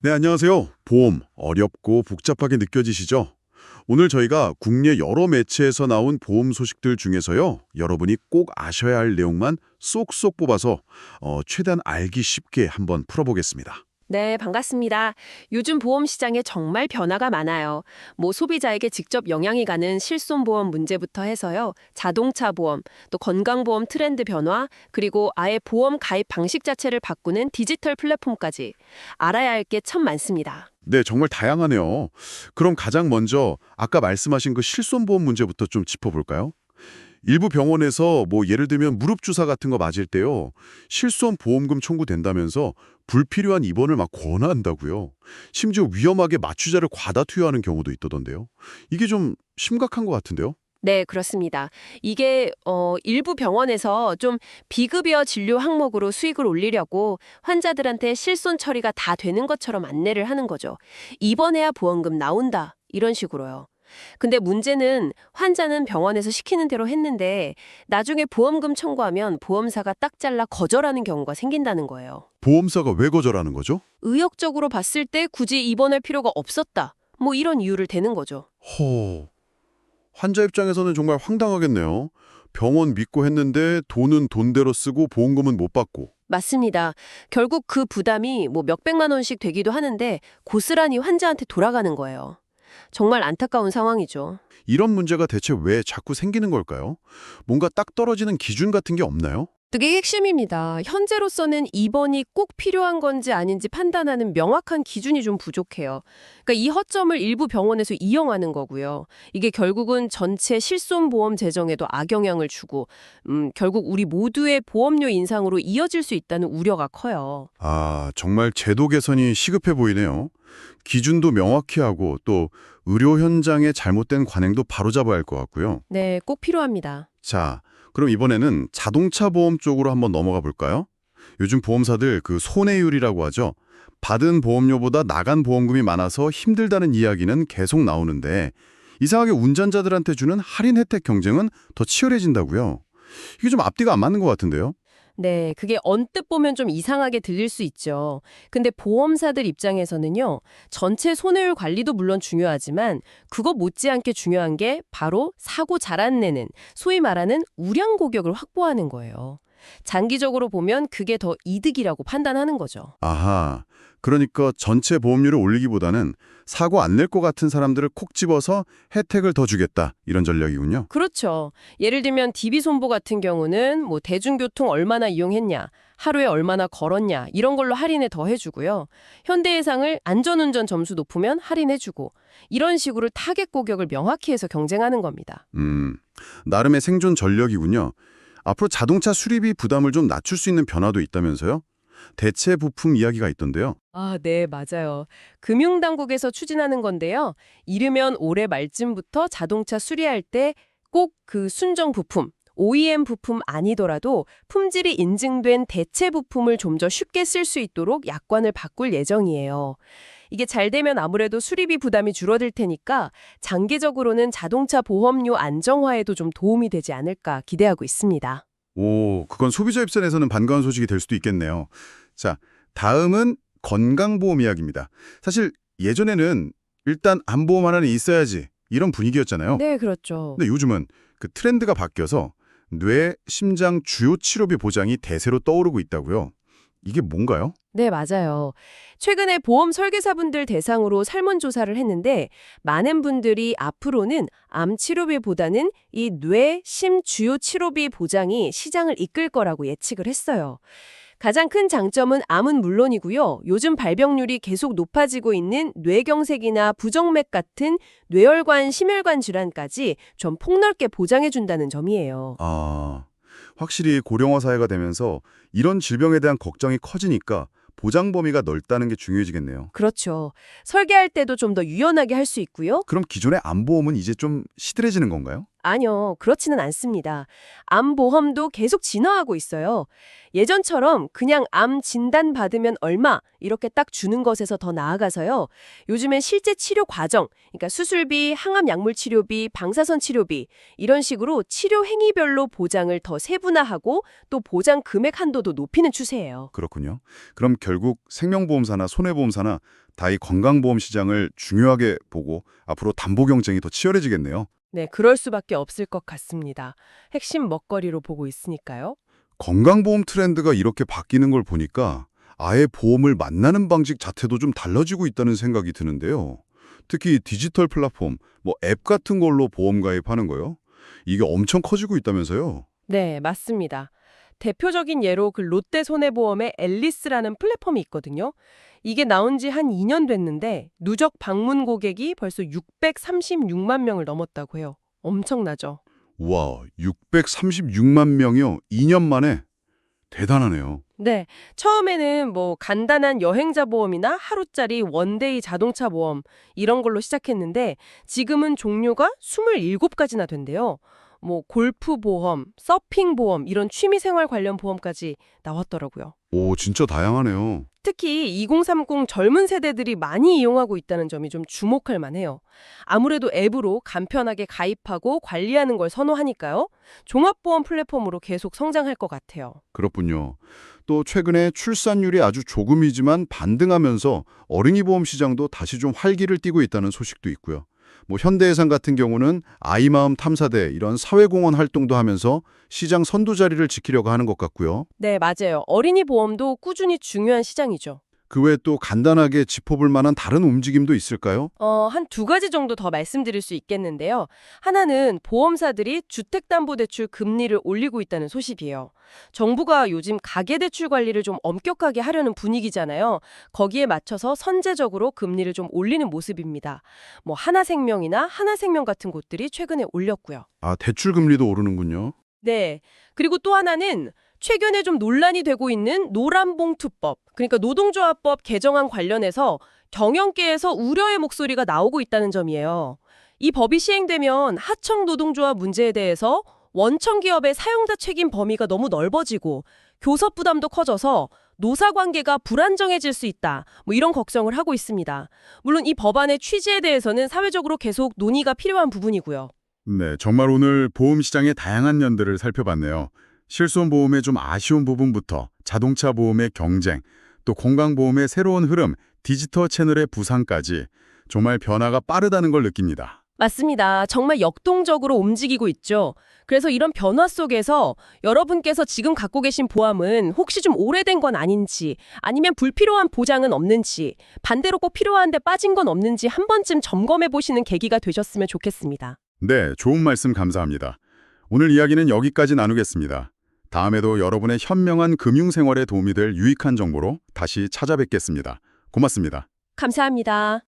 네, 안녕하세요. 보험 어렵고 복잡하게 느껴지시죠? 오늘 저희가 국내 여러 매체에서 나온 보험 소식들 중에서요. 여러분이 꼭 아셔야 할 내용만 쏙쏙 뽑아서 어, 최대한 알기 쉽게 한번 풀어보겠습니다. 네, 반갑습니다. 요즘 보험 시장에 정말 변화가 많아요. 뭐 소비자에게 직접 영향이 가는 실손보험 문제부터 해서요. 자동차 보험, 또 건강보험 트렌드 변화, 그리고 아예 보험 가입 방식 자체를 바꾸는 디지털 플랫폼까지 알아야 할 게 참 많습니다. 네, 정말 다양하네요. 그럼 가장 먼저 아까 말씀하신 그 실손보험 문제부터 좀 짚어볼까요? 일부 병원에서 뭐 예를 들면 무릎 주사 같은 거 맞을 때요. 실손 보험금 청구된다면서 불필요한 입원을 막 권한다고요. 심지어 위험하게 맞추자를 과다 투여하는 경우도 있더던데요. 이게 좀 심각한 것 같은데요. 네, 그렇습니다. 이게 어, 일부 병원에서 좀 비급여 진료 항목으로 수익을 올리려고 환자들한테 실손 처리가 다 되는 것처럼 안내를 하는 거죠. 입원해야 보험금 나온다. 이런 식으로요. 근데 문제는 환자는 병원에서 시키는 대로 했는데 나중에 보험금 청구하면 보험사가 딱 잘라 거절하는 경우가 생긴다는 거예요. 보험사가 왜 거절하는 거죠? 의욕적으로 봤을 때 굳이 입원할 필요가 없었다. 뭐 이런 이유를 대는 거죠. 허... 환자 입장에서는 정말 황당하겠네요. 병원 믿고 했는데 돈은 돈대로 쓰고 보험금은 못 받고. 맞습니다. 결국 그 부담이 뭐 몇백만 원씩 되기도 하는데 고스란히 환자한테 돌아가는 거예요. 정말 안타까운 상황이죠. 이런 문제가 대체 왜 자꾸 생기는 걸까요? 뭔가 딱 떨어지는 기준 같은 게 없나요? 그게 핵심입니다. 현재로서는 입원이 꼭 필요한 건지 아닌지 판단하는 명확한 기준이 좀 부족해요. 그러니까 이 허점을 일부 병원에서 이용하는 거고요. 이게 결국은 전체 실손보험 재정에도 악영향을 주고 음, 결국 우리 모두의 보험료 인상으로 이어질 수 있다는 우려가 커요. 아, 정말 제도 개선이 시급해 보이네요. 기준도 명확히 하고 또 의료 현장의 잘못된 관행도 바로잡아야 할 것 같고요. 네, 꼭 필요합니다. 자, 그럼 이번에는 자동차 보험 쪽으로 한번 넘어가 볼까요? 요즘 보험사들 그 손해율이라고 하죠. 받은 보험료보다 나간 보험금이 많아서 힘들다는 이야기는 계속 나오는데 이상하게 운전자들한테 주는 할인 혜택 경쟁은 더 치열해진다고요. 이게 좀 앞뒤가 안 맞는 것 같은데요. 네, 그게 언뜻 보면 좀 이상하게 들릴 수 있죠. 근데 보험사들 입장에서는요, 전체 손해율 관리도 물론 중요하지만 그거 못지않게 중요한 게 바로 사고 잘안 내는, 소위 말하는 우량 고객을 확보하는 거예요. 장기적으로 보면 그게 더 이득이라고 판단하는 거죠. 아하, 그러니까 전체 보험료를 올리기보다는 사고 안 낼 것 같은 사람들을 콕 집어서 혜택을 더 주겠다 이런 전략이군요. 그렇죠. 예를 들면 DB 손보 같은 경우는 뭐 대중교통 얼마나 이용했냐, 하루에 얼마나 걸었냐 이런 걸로 할인에 더 해주고요. 현대해상을 안전운전 점수 높으면 할인해주고 이런 식으로 타겟 고객을 명확히 해서 경쟁하는 겁니다. 음, 나름의 생존 전략이군요. 앞으로 자동차 수리비 부담을 좀 낮출 수 있는 변화도 있다면서요? 대체 부품 이야기가 있던데요. 아, 네, 맞아요. 금융당국에서 추진하는 건데요. 이르면 올해 말쯤부터 자동차 수리할 때 꼭 그 순정 부품, OEM 부품 아니더라도 품질이 인증된 대체 부품을 좀 더 쉽게 쓸 수 있도록 약관을 바꿀 예정이에요. 이게 잘 되면 아무래도 수리비 부담이 줄어들 테니까 장기적으로는 자동차 보험료 안정화에도 좀 도움이 되지 않을까 기대하고 있습니다. 오, 그건 소비자 입장에서는 반가운 소식이 될 수도 있겠네요. 자, 다음은 건강보험 이야기입니다. 사실 예전에는 일단 안보험 하나는 있어야지 이런 분위기였잖아요. 네, 그렇죠. 근데 요즘은 그 트렌드가 바뀌어서 뇌, 심장, 주요 치료비 보장이 대세로 떠오르고 있다고요. 이게 뭔가요? 네, 맞아요. 최근에 보험 설계사분들 대상으로 설문조사를 했는데 많은 분들이 앞으로는 암 치료비보다는 이 뇌, 심, 주요 치료비 보장이 시장을 이끌 거라고 예측을 했어요. 가장 큰 장점은 암은 물론이고요. 요즘 발병률이 계속 높아지고 있는 뇌경색이나 부정맥 같은 뇌혈관, 심혈관 질환까지 좀 폭넓게 보장해준다는 점이에요. 아, 확실히 고령화 사회가 되면서 이런 질병에 대한 걱정이 커지니까 보장 범위가 넓다는 게 중요해지겠네요. 그렇죠. 설계할 때도 좀 더 유연하게 할 수 있고요. 그럼 기존의 안보험은 이제 좀 시들해지는 건가요? 아니요, 그렇지는 않습니다. 암 보험도 계속 진화하고 있어요. 예전처럼 그냥 암 진단 받으면 얼마 이렇게 딱 주는 것에서 더 나아가서요. 요즘엔 실제 치료 과정, 그러니까 수술비, 항암 약물 치료비, 방사선 치료비 이런 식으로 치료 행위별로 보장을 더 세분화하고 또 보장 금액 한도도 높이는 추세예요. 그렇군요. 그럼 결국 생명보험사나 손해보험사나 다이 건강보험 시장을 중요하게 보고 앞으로 담보 경쟁이 더 치열해지겠네요. 네, 그럴 수밖에 없을 것 같습니다. 핵심 먹거리로 보고 있으니까요. 건강보험 트렌드가 이렇게 바뀌는 걸 보니까 아예 보험을 만나는 방식 자체도 좀 달라지고 있다는 생각이 드는데요. 특히 디지털 플랫폼, 뭐 앱 같은 걸로 보험 가입하는 거요. 이게 엄청 커지고 있다면서요. 네, 맞습니다. 대표적인 예로 그 롯데 손해보험의 앨리스라는 플랫폼이 있거든요. 이게 나온 지 한 2년 됐는데 누적 방문 고객이 벌써 636만 명을 넘었다고 해요. 엄청나죠? 와, 636만 명이요. 2년 만에 대단하네요. 네, 처음에는 뭐 간단한 여행자 보험이나 하루짜리 원데이 자동차 보험 이런 걸로 시작했는데 지금은 종류가 27가지나 된대요. 뭐 골프 보험, 서핑 보험 이런 취미 생활 관련 보험까지 나왔더라고요. 오, 진짜 다양하네요. 특히 2030 젊은 세대들이 많이 이용하고 있다는 점이 좀 주목할 만해요. 아무래도 앱으로 간편하게 가입하고 관리하는 걸 선호하니까요. 종합보험 플랫폼으로 계속 성장할 것 같아요. 그렇군요. 또 최근에 출산율이 아주 조금이지만 반등하면서 어린이 보험 시장도 다시 좀 활기를 띠고 있다는 소식도 있고요. 뭐 현대해상 같은 경우는 아이마음 탐사대 이런 사회공헌 활동도 하면서 시장 선두 자리를 지키려고 하는 것 같고요. 네, 맞아요. 어린이 보험도 꾸준히 중요한 시장이죠. 그 외에 또 간단하게 짚어볼 만한 다른 움직임도 있을까요? 어, 한 두 가지 정도 더 말씀드릴 수 있겠는데요. 하나는 보험사들이 주택담보대출 금리를 올리고 있다는 소식이에요. 정부가 요즘 가계대출 관리를 좀 엄격하게 하려는 분위기잖아요. 거기에 맞춰서 선제적으로 금리를 좀 올리는 모습입니다. 뭐 하나생명이나 하나생명 같은 곳들이 최근에 올렸고요. 아, 대출 금리도 오르는군요. 네. 그리고 또 하나는 최근에 좀 논란이 되고 있는 노란봉투법, 그러니까 노동조합법 개정안 관련해서 경영계에서 우려의 목소리가 나오고 있다는 점이에요. 이 법이 시행되면 하청 노동조합 문제에 대해서 원청 기업의 사용자 책임 범위가 너무 넓어지고 교섭 부담도 커져서 노사 관계가 불안정해질 수 있다. 뭐 이런 걱정을 하고 있습니다. 물론 이 법안의 취지에 대해서는 사회적으로 계속 논의가 필요한 부분이고요. 네, 정말 오늘 보험 시장의 다양한 연들을 살펴봤네요. 실손보험의 좀 아쉬운 부분부터 자동차 보험의 경쟁, 또 건강보험의 새로운 흐름, 디지털 채널의 부상까지 정말 변화가 빠르다는 걸 느낍니다. 맞습니다. 정말 역동적으로 움직이고 있죠. 그래서 이런 변화 속에서 여러분께서 지금 갖고 계신 보험은 혹시 좀 오래된 건 아닌지 아니면 불필요한 보장은 없는지 반대로 꼭 필요한데 빠진 건 없는지 한 번쯤 점검해 보시는 계기가 되셨으면 좋겠습니다. 네, 좋은 말씀 감사합니다. 오늘 이야기는 여기까지 나누겠습니다. 다음에도 여러분의 현명한 금융생활에 도움이 될 유익한 정보로 다시 찾아뵙겠습니다. 고맙습니다. 감사합니다.